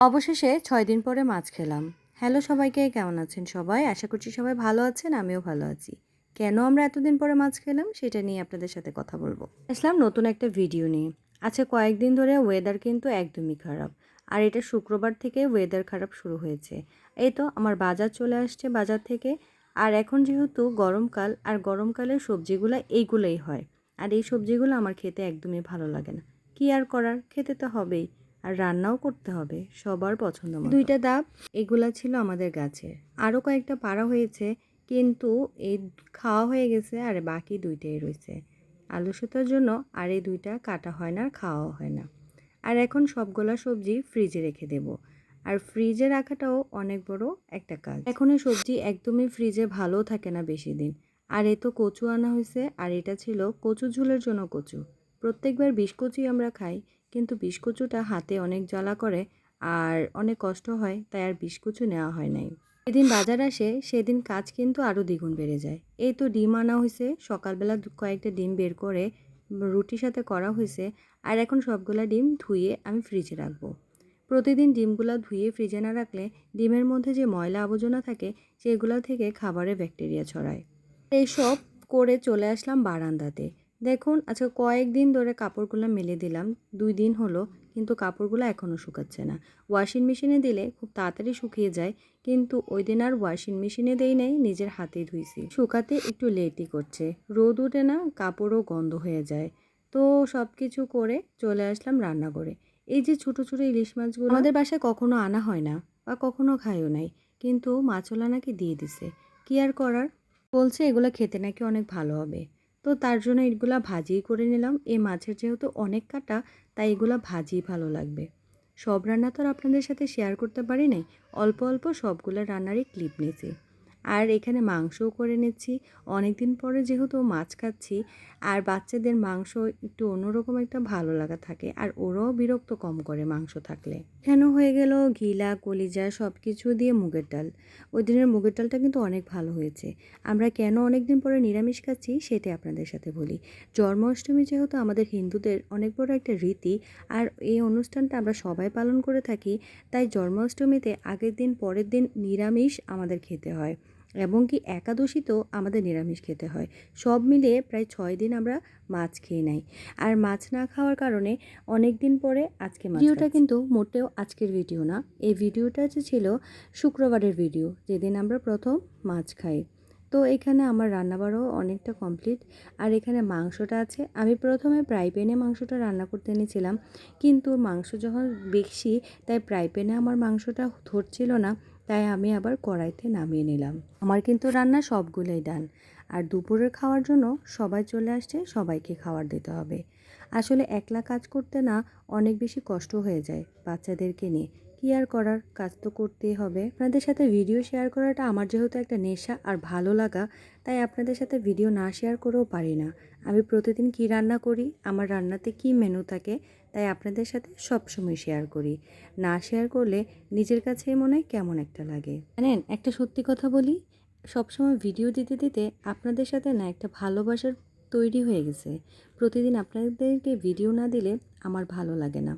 অবশেষে ছয় দিন পরে মাছ খেলাম। হ্যালো সবাইকে, কেমন আছেন সবাই? আশা করছি সবাই ভালো আছেন, আমিও ভালো আছি। কেন আমরা এতদিন পরে মাছ খেলাম সেটা নিয়ে আপনাদের সাথে কথা বলব। আসলাম নতুন একটা ভিডিও নিয়ে। আচ্ছা কয়েকদিন ধরে ওয়েদার কিন্তু একদমই খারাপ। আর এটা শুক্রবার থেকে ওয়েদার খারাপ শুরু হয়েছে। এই তো আমার বাজার চলে আসছে বাজার থেকে। আর এখন যেহেতু গরমকাল, আর গরমকালের সবজিগুলো এইগুলোই হয়। আর এই সবজিগুলো আমার খেতে একদমই ভালো লাগে না। কি আর করার? খেতে তো হবেই। আর রান্নাও করতে হবে সবার পছন্দ মতো। দুইটা ডাব, এগুলা ছিল আমাদের গাছের। আরও কয়েকটা পাড়া হয়েছে, কিন্তু এই খাওয়া হয়ে গেছে আর বাকি দুইটাই রয়েছে। আলু সুতার জন্য আর এই দুইটা কাটা হয় না আর খাওয়াও হয় না। আর এখন সবগুলা সবজি ফ্রিজে রেখে দেব। আর ফ্রিজে রাখাটাও অনেক বড় একটা কাজ। এখন এই সবজি একদমই ফ্রিজে ভালো থাকে না বেশি দিন আর এ তো কচু আনা হয়েছে, আর এটা ছিল কচু ঝুলের জন্য কচু। প্রত্যেকবার বিষ কচুই আমরা খাই কিন্তু বিস্কুচুটা হাতে অনেক জ্বালা করে আর অনেক কষ্ট হয়, তাই আর বিস্কুচু নেওয়া হয় নাই। যেদিন বাজার আসে, সেদিন কাজ কিন্তু আরও দ্বিগুণ বেড়ে যায়। এই তো ডিম আনা হয়েছে সকালবেলা কয়েকটা ডিম বের করে রুটির সাথে করা হয়েছে আর এখন সবগুলা ডিম ধুয়ে আমি ফ্রিজে রাখব। প্রতিদিন ডিমগুলো ধুয়ে ফ্রিজে না রাখলে ডিমের মধ্যে যে ময়লা আবর্জনা থাকে, সেগুলো থেকে খাবারে ব্যাকটেরিয়া ছড়ায়। এইসব করে চলে আসলাম বারান্দাতে। দেখুন, আজকে কয়েকদিন ধরে কাপড়গুলো মেলে দিলাম, দুই দিন হলো, কিন্তু কাপড়গুলো এখনও শুকাচ্ছে না। ওয়াশিং মেশিনে দিলে খুব তাড়াতাড়ি শুকিয়ে যায়, কিন্তু ওই দিন আর ওয়াশিং মেশিনে দেই নাই, নিজের হাতে ধুইছি। শুকাতে একটু লেটই করছে, রোদ উঠে না, কাপড়ও গন্ধ হয়ে যায়। তো সব কিছু করে চলে আসলাম রান্না করে এই যে ছোটো ছোটো ইলিশ মাছগুলো আমাদের বাসায় কখনো আনা হয় না, বা কখনো খাইও নাই, কিন্তু মাছওয়ালা নাকি দিয়ে দিছে, কি আর করার? বলছে এগুলো খেতে নাকি অনেক ভালো হবে। তো তার জন্য এগুলো ভাজিই করে নিলাম। এ মাছের যেহেতু অনেক কাটা, তাই এগুলো ভাজি ভালো লাগবে। সব রান্না তো আর আপনাদের সাথে শেয়ার করতে পারি নাই। অল্প অল্প সবগুলো রান্নারই ক্লিপ নিয়েছি। আর এখানে মাংসও করে নিচ্ছি। অনেক দিন পরে যেহেতু মাছ খাচ্ছি, আর বাচ্চাদের মাংস একটু অন্যরকম একটা ভালো লাগা থাকে, আর ওরাও বিরক্ত কম করে মাংস থাকলে। কেন হয়ে গেল ঘিলা, কলিজা সব কিছু দিয়ে মুগের ডাল। ওই দিনের মুগের ডালটা কিন্তু অনেক ভালো হয়েছে। আমরা কেন অনেক দিন পরে নিরামিষ খাচ্ছি সেটাই আপনাদের সাথে বলি। জন্মাষ্টমী যেহেতু আমাদের হিন্দুদের অনেক বড় একটা রীতি, আর এই অনুষ্ঠানটা আমরা সবাই পালন করে থাকি, তাই জন্মাষ্টমীতে আগের দিন, পরের দিন নিরামিষ আমাদের খেতে হয়। এবং কি একাদশীতেও আমাদের নিরামিষ খেতে হয়। সব মিলিয়ে প্রায় ছয় দিন আমরা মাছ খেয়ে নেই। আর মাছ না খাওয়ার কারণে অনেক দিন পরে আজকে ভিডিওটা কিন্তু মোটেও আজকের ভিডিও না। এই ভিডিওটা যে ছিল শুক্রবারের ভিডিও যেদিন আমরা প্রথম মাছ খাই। তো এখানে আমার রান্নাবাড়াও অনেকটা কমপ্লিট। আর এখানে মাংসটা আছে। আমি প্রথমে ফ্রাই প্যানে মাংসটা রান্না করতে এনেছিলাম। কিন্তু মাংস যখন বেশি তাই ফ্রাই প্যানে আমার মাংসটা ধরছিল না। তাই আমি আবার কড়াইতে নামিয়ে নিলাম। আমার কিন্তু রান্না সবগুলোই ডান। আর দুপুরের খাওয়ার জন্য সবাই চলে আসছে, সবাইকে খাবার দিতে হবে। আসলে একলা কাজ করতে না অনেক বেশি কষ্ট হয়ে যায় বাচ্চাদেরকে নিয়ে। কি আর করার কাজ তো করতেই হবে। আপনাদের সাথে ভিডিও শেয়ার করাটা আমার যেহেতু একটা নেশা আর ভালো লাগা, তাই আপনাদের সাথে ভিডিও না শেয়ার করেও পারি না। আমি প্রতিদিন কি রান্না করি, আমার রান্নাতে কি মেনু থাকে, তাই আপনাদের সাথে সবসময় শেয়ার করি। না শেয়ার করলে নিজের কাছে মনে হয় কেমন একটা লাগে। জানেন, একটা সত্যি কথা বলি, সবসময় ভিডিও দিতে দিতে আপনাদের সাথে না একটা ভালোবাসার তৈরি হয়ে গেছে। প্রতিদিন আপনাদেরকে ভিডিও না দিলে আমার ভালো লাগে না।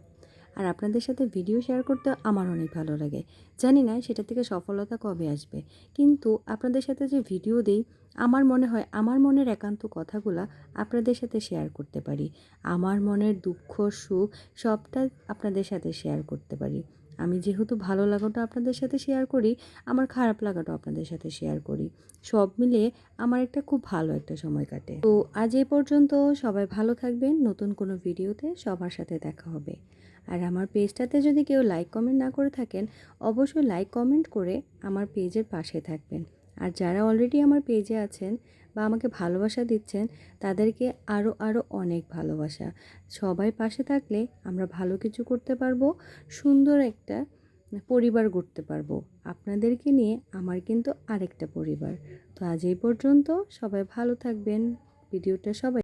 আর আপনাদের সাথে ভিডিও শেয়ার করতে আমার অনেক ভালো লাগে। জানি না সেটা থেকে সফলতা কবে আসবে। কিন্তু আপনাদের সাথে যে ভিডিও দিই, আমার মনে হয় আমার মনের একান্ত কথাগুলা আপনাদের সাথে শেয়ার করতে পারি। আমার মনের দুঃখ, সুখ সবটা আপনাদের সাথে শেয়ার করতে পারি। আমি যেহেতু ভালো লাগাটা আপনাদের সাথে শেয়ার করি, আমার খারাপ লাগাটাও আপনাদের সাথে শেয়ার করি। সব মিলিয়ে আমার একটা খুব ভালো একটা সময় কাটে। তো আজ এ পর্যন্ত সবাই ভালো থাকবেন, নতুন কোনো ভিডিওতে সবার সাথে দেখা হবে। আর আমার পেজটাতে যদি কেউ লাইক কমেন্ট না করে থাকেন, অবশ্যই লাইক কমেন্ট করে আমার পেজের পাশে থাকবেন। আর যারা অলরেডি আমার পেজে আছেন বা আমাকে ভালোবাসা দিচ্ছেন, তাদেরকে আরও আরও অনেক ভালোবাসা। সবাই পাশে থাকলে আমরা ভালো কিছু করতে পারব, সুন্দর একটা পরিবার গড়তে পারব। আপনাদেরকে নিয়ে আমার কিন্তু আরেকটা পরিবার। তো আজ এই পর্যন্ত সবাই ভালো থাকবেন। ভিডিওটা সবাই